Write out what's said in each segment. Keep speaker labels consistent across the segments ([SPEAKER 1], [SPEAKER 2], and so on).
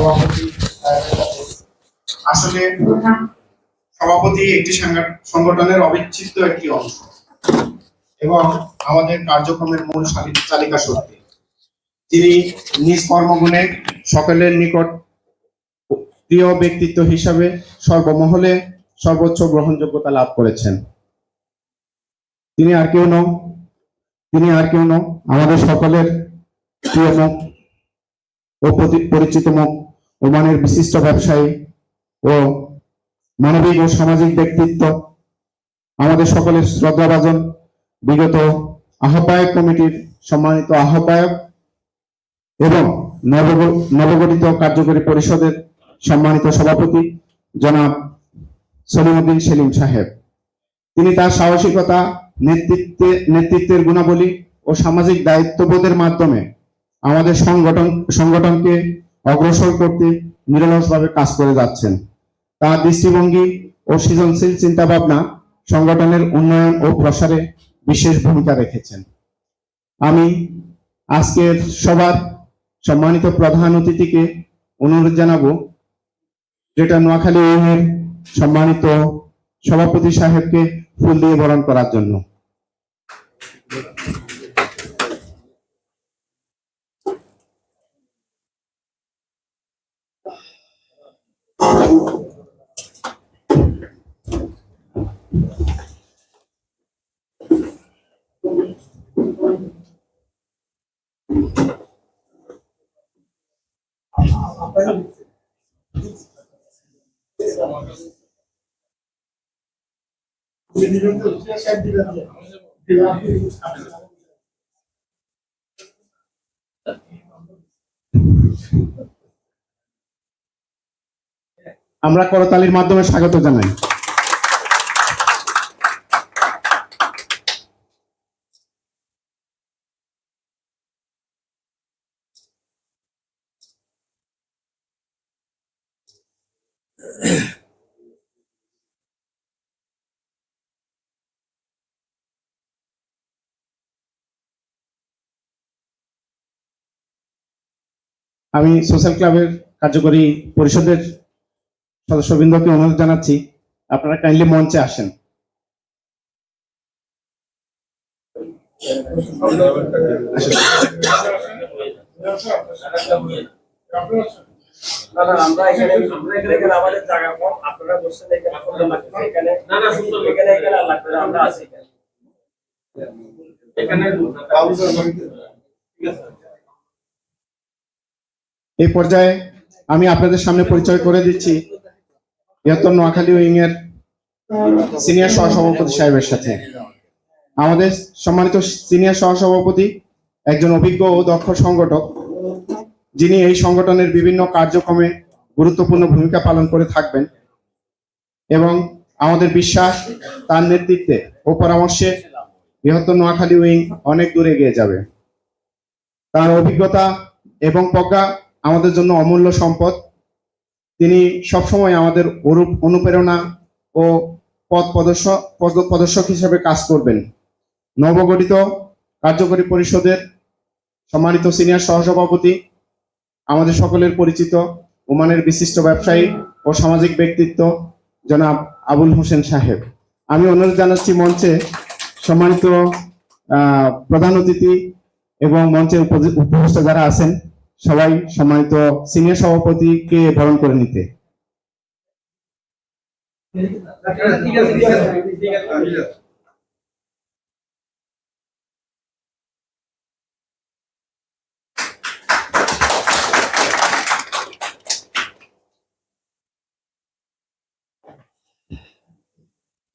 [SPEAKER 1] সভাপতি আসলে সভাপতি একটি সাংগা- সংগঠনের অবিচ্ছেদ্য একটি অংশ এবং আমাদের কার্যক্রমের মূল চালিকা শক্তি। তিনি নিজ কর্মগুণে সকলের নিকট প্রিয় ব্যক্তিত্ব হিসাবে সর্বমহলে সর্বোচ্চ গ্রহণযোগ্যতা লাভ করেছেন। তিনি আর কেউ নন। তিনি আর কেউ নন। আমাদের সকলের প্রিয় মুখ ও পরিচিত মুখ ওমানের বিশিষ্ট ব্যবসায়ী ও মানবিক ও সামাজিক ব্যক্তিত্ব। আমাদের সকলের শ্রদ্ধাভাজন বিগত আহ্বায়ক কমিটির সম্মানিত আহ্বায়ক এবং নবগঠিত কার্যকরী পরিষদের সম্মানিত সভাপতি জনাব সলিমুদ্দিন সেলিম সাহেব। তিনি তার সাহসিকতা, নেতৃত্বে, নেতৃত্বের গুণাবলী ও সামাজিক দায়িত্ববোধের মাধ্যমে আমাদের সংগঠন, সংগঠনকে অগ্রসর করতে নিরলসভাবে কাজ করে যাচ্ছেন। তার দৃষ্টিভঙ্গি ও সৃজনশীল চিন্তাভাবনা সংগঠনের উন্নয়ন ও প্রসারে বিশেষ ভূমিকা রেখেছেন। আমি আজকের সবার সম্মানিত প্রধান অতিথিকে অনুরোধ জানাব যেটা নোয়াখালী ইউনিয়নের সম্মানিত সভাপতি সাহেবকে ফুল দিয়ে বরণ করার জন্য। আমরা করতালির মাধ্যমে স্বাগত জানাই। আমি সোশ্যাল ক্লাবের কার্যকরী পরিষদের সদস্যবৃন্দকে অনুরোধ জানাচ্ছি আপনারা কাইন্ডলি মঞ্চে আসেন।
[SPEAKER 2] এখানে
[SPEAKER 1] এই পর্যায়ে আমি আপনাদের সামনে পরিচয় করে দিচ্ছি বৃহত্তর নোয়াখালী উইং এর সিনিয়র সহসভাপতি সাহেবের সাথে। আমাদের সম্মানিত সিনিয়র সহসভাপতি, একজন অভিজ্ঞ ও দক্ষ সংগঠক, যিনি এই সংগঠনের বিভিন্ন কার্যক্রমে গুরুত্বপূর্ণ ভূমিকা পালন করে থাকবেন এবং আমাদের বিশ্বাস, তার নেতৃত্বে ও পরামর্শে বৃহত্তর নোয়াখালী উইং অনেক দূর এগিয়ে যাবে। তার অভিজ্ঞতা এবং প্রজ্ঞা আমাদের জন্য অমূল্য সম্পদ। তিনি সবসময় আমাদের অনু- অনুপ্রেরণা ও পথ প্রদর্শক প্রদর্শক হিসেবে কাজ করবেন। নবগঠিত কার্যকরী পরিষদের সম্মানিত সিনিয়র সহসভাপতি, আমাদের সকলের পরিচিত ওমানের বিশিষ্ট ব্যবসায়ী ও সামাজিক ব্যক্তিত্ব জনাব আবুল হোসেন সাহেব। আমি অনুরোধ জানাচ্ছি মঞ্চে সম্মানিত প্রধান অতিথি এবং মঞ্চে উপস্থিত যারা আছেন সবাই সম্মানিত সিনিয়র সভাপতিকে বরণ করে নিতে।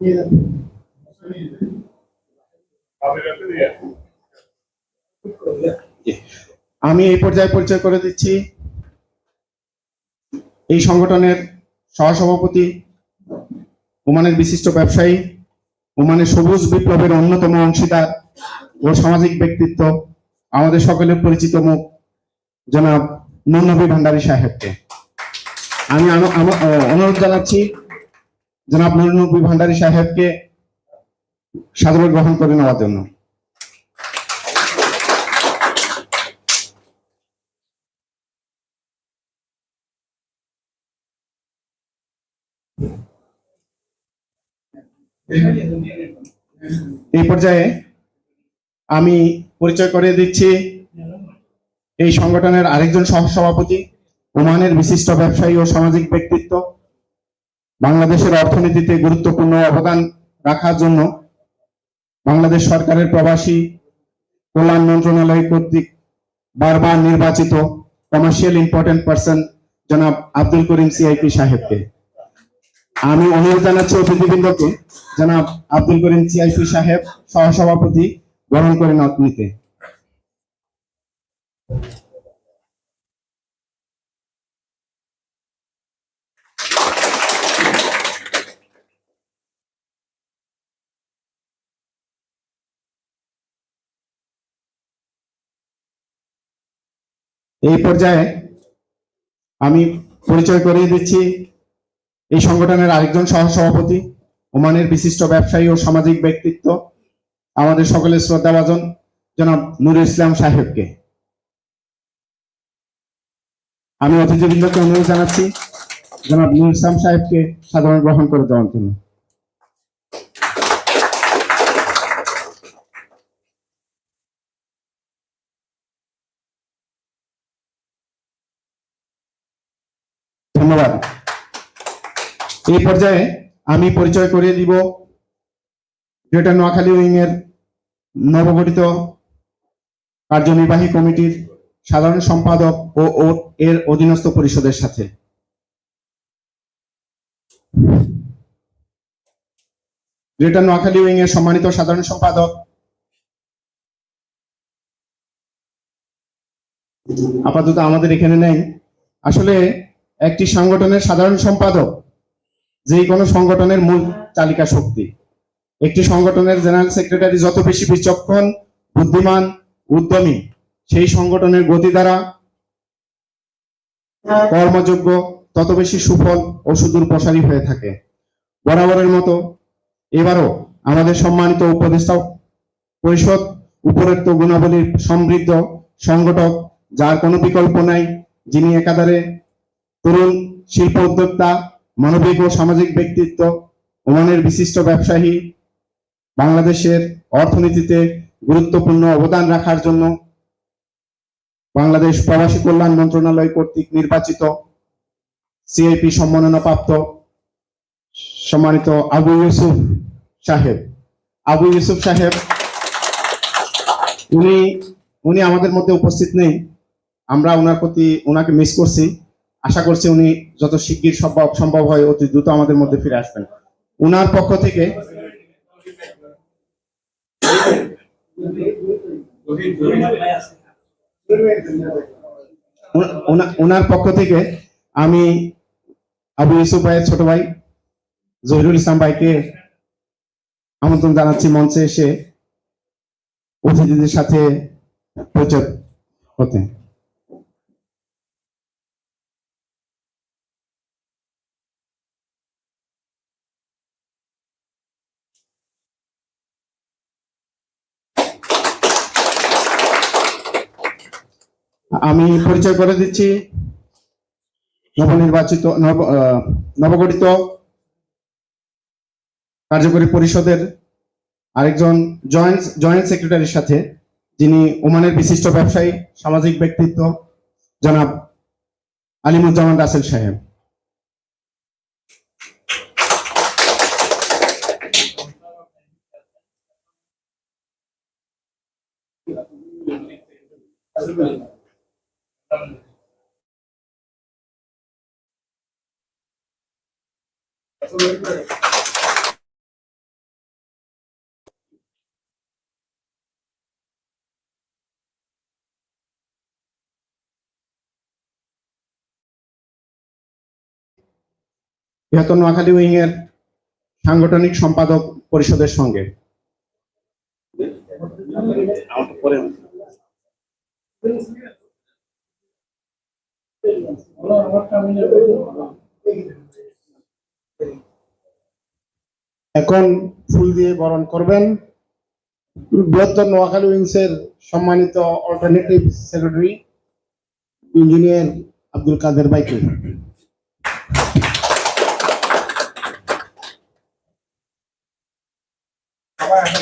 [SPEAKER 2] ঠিক
[SPEAKER 1] আমি এই পর্যায়ে পরিচয় করে দিচ্ছি। এই সংগঠনের সহসভাপতি, ওমানের বিশিষ্ট ব্যবসায়ী, ওমানের সবুজ বিপ্লবের অন্যতম অংশীদার ও সামাজিক ব্যক্তিত্ব, আমাদের সকলের পরিচিত মুখ, জনাব নুরনবী ভান্ডারী সাহেবকে। আমি অনুরোধ জানাচ্ছি, জনাব নুরনবী ভান্ডারী সাহেবকে সাদরে গ্রহণ করে নেওয়ার জন্য। এই পর্যায়ে আমি পরিচয় করে দিচ্ছি এই সংগঠনের আরেকজন সহসভাপতি, ওমানের বিশিষ্ট ব্যবসায়ী ও সামাজিক ব্যক্তিত্ব। বাংলাদেশের অর্থনীতিতে গুরুত্বপূর্ণ অবদান রাখার জন্য বাংলাদেশ সরকারের প্রবাসী কল্যাণ মন্ত্রণালয় কর্তৃক বারবার নির্বাচিত কমার্শিয়াল ইম্পর্টেন্ট পার্সন জনাব আব্দুল করিম সিআইপি সাহেবকে। আমি অনুরোধ জানাচ্ছি অতিথিবৃন্দকে জনাব আব্দুল করিম সিআইপি সাহেব, সহসভাপতি গ্রহণ করে নিতে এই পর্যায়ে আমি পরিচয় করিয়ে দিচ্ছি এই সংগঠনের আরেকজন সহসভাপতি, ওমানের বিশিষ্ট ব্যবসায়ী ও সামাজিক ব্যক্তিত্ব, আমাদের সকলের শ্রদ্ধাভাজন জনাব নুরুল ইসলাম সাহেবকে। আমি অতিথিবৃন্দকে অনুরোধ জানাচ্ছি, জনাব নুরুল ইসলাম সাহেবকে সাধারণ গ্রহণ করে দেওয়ার জন্য। ধন্যবাদ। এই পর্যায়ে আমি পরিচয় করিয়ে দিব গ্রেটার নোয়াখালী উইং এর নবগঠিত কার্যনির্বাহী কমিটির সাধারণ সম্পাদক ও ও এর অধীনস্থ পরিষদের সাথে। গ্রেটার নোয়াখালী উইং এর সম্মানিত সাধারণ সম্পাদক, আপাতত আমাদের এখানে নেই। আসলে একটি সংগঠনের সাধারণ সম্পাদক যে কোনো সংগঠনের মূল চালিকা শক্তি। একটি সংগঠনের জেনারেল সেক্রেটারি যত বেশি বিচক্ষণ, বুদ্ধিমান, উদ্যমী, সেই সংগঠনের গতি দ্বারা কর্মযোগ্য, তত বেশি সুফল ও সুদূর প্রসারী হয়ে থাকে। বরাবরের মতো এবারও আমাদের সম্মানিত উপদেষ্টা পরিষদ উপরোক্ত গুণাবলীর সমৃদ্ধ সংগঠক, যার কোনো বিকল্প নাই, যিনি একাধারে তরুণ শিল্প উদ্যোক্তা মানবিক ও সামাজিক ব্যক্তিত্ব, ওমানের বিশিষ্ট ব্যবসায়ী, বাংলাদেশের অর্থনীতিতে গুরুত্বপূর্ণ অবদান রাখার জন্য বাংলাদেশ প্রবাসী কল্যাণ মন্ত্রণালয় কর্তৃক নির্বাচিত সিআইপি সম্মাননা প্রাপ্ত সম্মানিত আবু ইউসুফ সাহেব। আবু ইউসুফ সাহেব, উনি উনি আমাদের মধ্যে উপস্থিত নেই। আমরা ওনার প্রতি ওনাকে মিস করছি। আশা করছি উনি যত শিগগির সম্ভব সম্ভব হয় অতি দ্রুত আমাদের মধ্যে ফিরে আসবেন। উনার পক্ষ থেকে ওনার পক্ষ থেকে আমি আবু ইউসুফ ভাইয়ের ছোট ভাই জহিরুল ইসলাম ভাইকে আমন্ত্রণ জানাচ্ছি মঞ্চে এসে অতিথিদের সাথে পরিচয় হতে আমি পরিচয় করে দিচ্ছি। নবনির্বাচিত নবগঠিত কার্যকরী পরিষদের আরেকজন জয়েন্ট জয়েন্ট সেক্রেটারির সাথে, যিনি ওমানের বিশিষ্ট ব্যবসায়ী, সামাজিক ব্যক্তিত্ব, জনাব আলিমুজ্জামান রাসেল সাহেব। বৃহত্তর নোয়াখালী উইং এর সাংগঠনিক সম্পাদক পরিষদের সঙ্গে।
[SPEAKER 3] এখন ফুল দিয়ে বরণ করবেন। বৃহত্তর নোয়াখালী উইংসের সম্মানিত alternative secretary engineer Abdul Kader বাইকে
[SPEAKER 1] আমার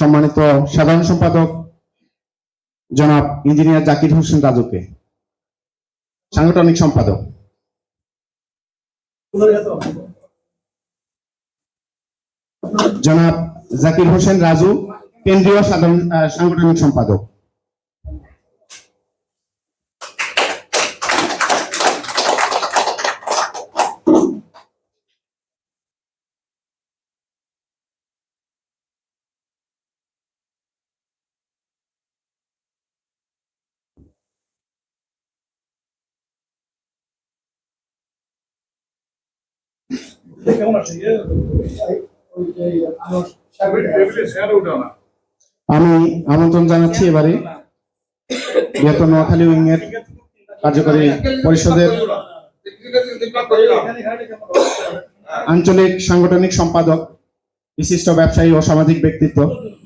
[SPEAKER 1] সম্মানিত সাধারণ সম্পাদক জনাব ইঞ্জিনিয়ার জাকির হোসেন রাজুকে সাংগঠনিক সম্পাদক। জনাব জাকির হোসেন রাজু, কেন্দ্রীয় সাধারণ সাংগঠনিক সম্পাদক। আমি আমন্ত্রণ জানাচ্ছি এবারে বৃহত্তর নোয়াখালী উইং এর কার্যকরী পরিষদের আঞ্চলিক সাংগঠনিক সম্পাদক, বিশিষ্ট ব্যবসায়ী ও সামাজিক ব্যক্তিত্ব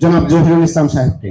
[SPEAKER 1] জনাব জহিরুল ইসলাম সাহেবকে।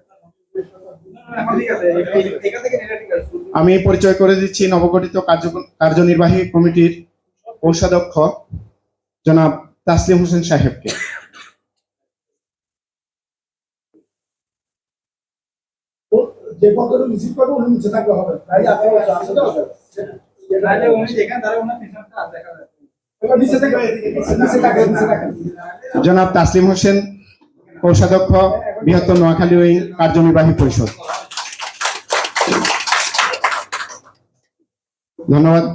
[SPEAKER 1] আমি পরিচয় করে দিচ্ছি নবগঠিত কার্যনির্বাহী কমিটির কোষাধ্যক্ষ জনাব তাসলিম হোসেন সাহেবকে।
[SPEAKER 4] যে পদটা রিসিভ করবে উনি নিচে থাকলে হবে। তাই আপনারা আছে তো?
[SPEAKER 3] তাহলে উনি যেখানে দাঁড়ায় ওনার পিছনটা দেখা যায়
[SPEAKER 4] এবার নিচে থেকে নিচে থাকে নিচে থাকে
[SPEAKER 1] জনাব তাসলিম হোসেন কোষাধ্যক্ষ, বৃহত্তর নোয়াখালী উইং কার্যনির্বাহী পরিষদ। ধন্যবাদ।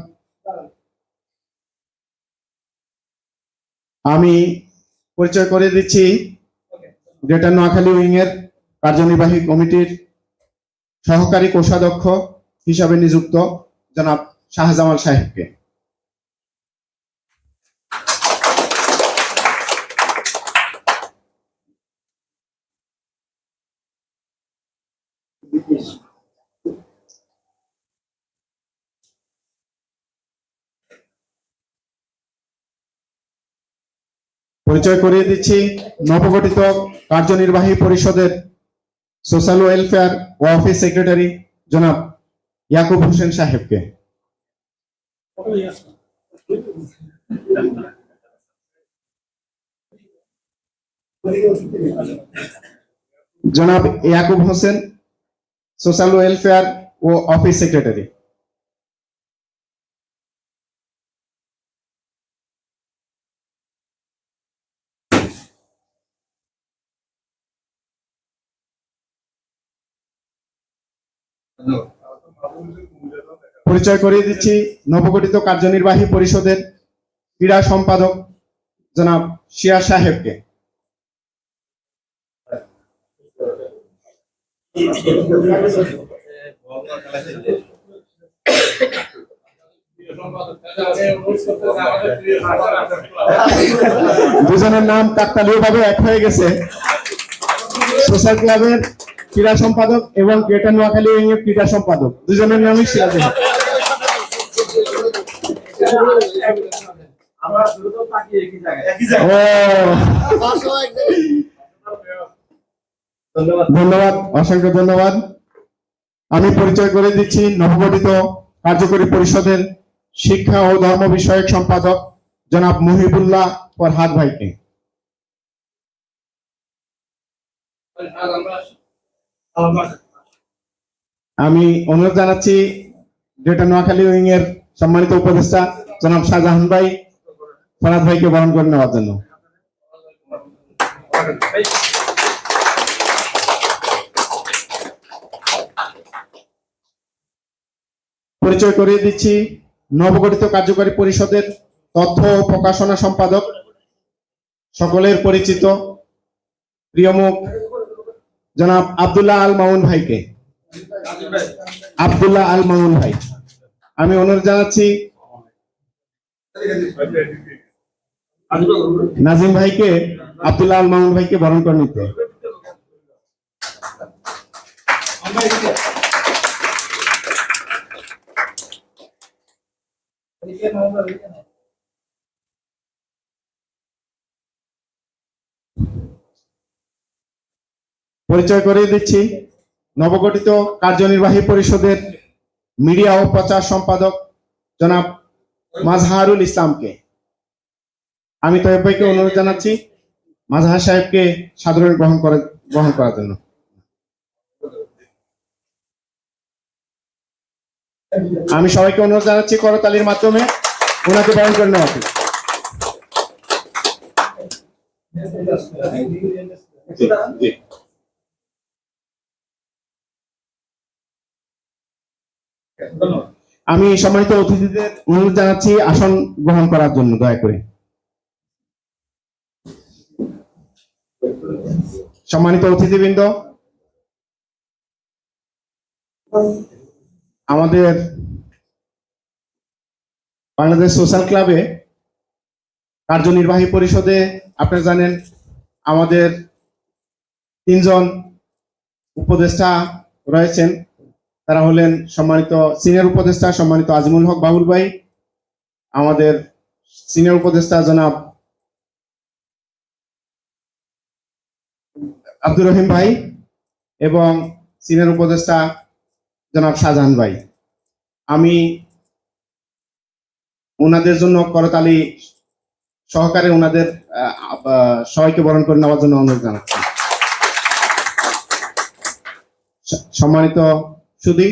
[SPEAKER 1] আমি পরিচয় করে দিচ্ছি গ্রেটার নোয়াখালী উইং এর কার্যনির্বাহী কমিটির সহকারী কোষাধ্যক্ষ হিসাবে নিযুক্ত জনাব শাহজামাল সাহেবকে। পরিচয় করিয়ে দিচ্ছি। নবগঠিত কার্যনির্বাহী পরিষদের সোশ্যাল ওয়েলফেয়ার ও অফিস সেক্রেটারি জনাব ইয়াকুব হোসেন সাহেবকে। জনাব ইয়াকুব হোসেন, সোশ্যাল ওয়েলফেয়ার ও অফিস সেক্রেটারি। পরিচয় করিয়ে দিচ্ছি। নবগঠিত কার্যনির্বাহী পরিষদের ক্রীড়া সম্পাদক জনাব শিয়া সাহেবকে। দুজনের নাম কাকতালীয় ভাবে এক হয়ে গেছে। সোশ্যাল ক্লাবের ক্রীড়া সম্পাদক এবং গ্রেটার নোয়াখালী উইং এর ক্রীড়া সম্পাদক। দুজনের নামই সিরাজ
[SPEAKER 3] ধন্যবাদ।
[SPEAKER 1] অসংখ্য ধন্যবাদ। আমি পরিচয় করে দিচ্ছি নবগঠিত কার্যকরী পরিষদের শিক্ষা ও ধর্ম বিষয়ক সম্পাদক জনাব মুহিবুল্লাহ ফরহাদ ভাইকে। আমি অনুরোধ জানাচ্ছি গ্রেটার নোয়াখালী উইং এর সম্মানিত উপদেষ্টা জনাব শাহজাহান ভাই, ফরাদ ভাইকে বরণ করে নেওয়ার জন্য। পরিচয় করিয়ে দিচ্ছি নবগঠিত কার্যকরী পরিষদের তথ্য ও প্রকাশনা সম্পাদক, সকলের পরিচিত, প্রিয়মুখ জনাব আব্দুল্লাহ আল মামুন ভাইকে। আবদুল্লাহ আল মামুন ভাই। আমি অনুরোধ জানাচ্ছি নাজিম ভাইকে, আব্দুল্লাহ আল মামুন ভাইকে বরণ করে নিতে। পরিচয় করিয়ে দিচ্ছি নবগঠিত কার্যনির্বাহী পরিষদের মিডিয়া ও প্রচার সম্পাদক জনাব মাজহারুল ইসলামকে আমি তৈব ভাইকে অনুরোধ জানাচ্ছি মাজহার সাহেবকে সাধারণ গ্রহণ করে গ্রহণ করার জন্য আমি সবাইকে অনুরোধ জানাচ্ছি করতালির মাধ্যমে ওনাকে বরণ করে নেওয়া। জি, জি। আমি সম্মানিত অতিথিদের অনুরোধ জানাচ্ছি আসন গ্রহণ করার জন্য, দয়া করে। সম্মানিত অতিথিবৃন্দ, আমাদের বাংলাদেশ সোশ্যাল ক্লাবে কার্যনির্বাহী পরিষদে আপনারা জানেন আমাদের তিনজন উপদেষ্টা রয়েছেন। তারা হলেন সম্মানিত সিনিয়র উপদেষ্টা সম্মানিত আজমুল হক বাবুল ভাই, আমাদের সিনিয়র উপদেষ্টা জনাব আব্দুর রহিম ভাই এবং সিনিয়র উপদেষ্টা জনাব শাহজাহান ভাই। আমি ওনাদের জন্য করতালি সহকারে ওনাদের সবাইকে বরণ করে নেওয়ার জন্য অনুরোধ জানাচ্ছি। সম্মানিত সুদী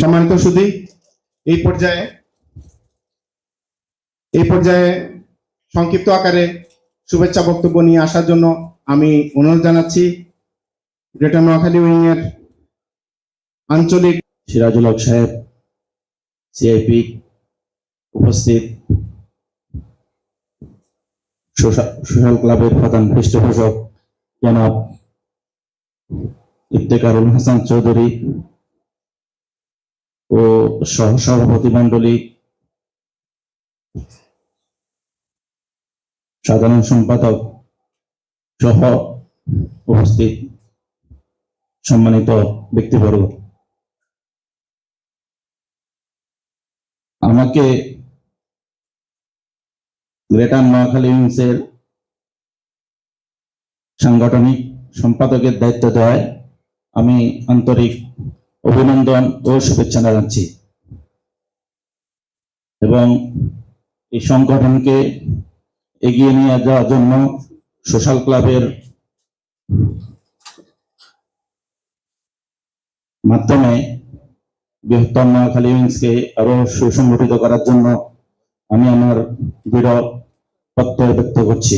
[SPEAKER 1] সম্মানিত সুদী এই পর্যায়ে এই পর্যায়ে সংক্ষিপ্ত আকারে শুভেচ্ছা বক্তব্য নিয়ে আসার জন্য আমি অনুরোধ জানাচ্ছি, গ্রেটার নোয়াখালী উইং এর আঞ্চলিক
[SPEAKER 5] সিরাজুল হক সাহেব, সিআইপি, উপস্থিত। সোশ্যাল ক্লাবের প্রধান পৃষ্ঠপোষক জনাব ইফতেকারুল হাসান চৌধুরী ও সহ সভাপতি মন্ডলী সাধারণ সম্পাদক সহ উপস্থিত সম্মানিত ব্যক্তিবর্গ। আমাকে গ্রেটার নোয়াখালী সাংগঠনিক সম্পাদকের দায়িত্ব দেওয়ায় আমি আন্তরিক অভিনন্দন ও শুভেচ্ছা জানাচ্ছি। এবং এই সংগঠনকে এগিয়ে নিয়ে যাওয়ার জন্য সোশ্যাল ক্লাবের মাধ্যমে বৃহত্তর নোয়াখালী উইংসকে আরও সুসংগঠিত করার জন্য আমি আমার দৃঢ় প্রত্যয় ব্যক্ত করছি।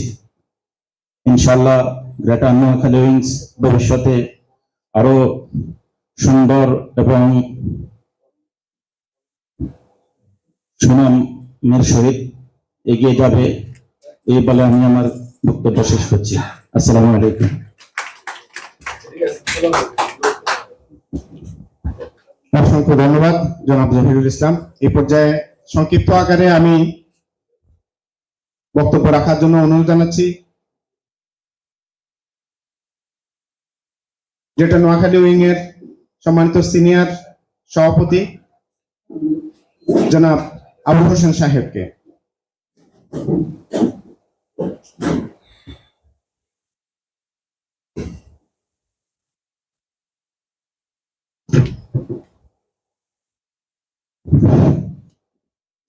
[SPEAKER 5] ইনশাল্লাহ গ্রেটার নোয়াখালী উইংস ভবিষ্যতে আরও সুন্দর এবং সুনামের সহিত এগিয়ে যাবে, এই বলে আমি আমার বক্তব্য শেষ করছি। আসসালামু আলাইকুম।
[SPEAKER 1] অসংখ্য ধন্যবাদ, জনাব জহিরুল ইসলাম। এই পর্যায়ে সংক্ষিপ্ত আকারে আমি বক্তব্য রাখার জন্য অনুরোধ জানাচ্ছি। যেটা নোয়াখালী উইং এর সম্মানিত সিনিয়র সভাপতি, জনাব আবু হোসেন সাহেবকে।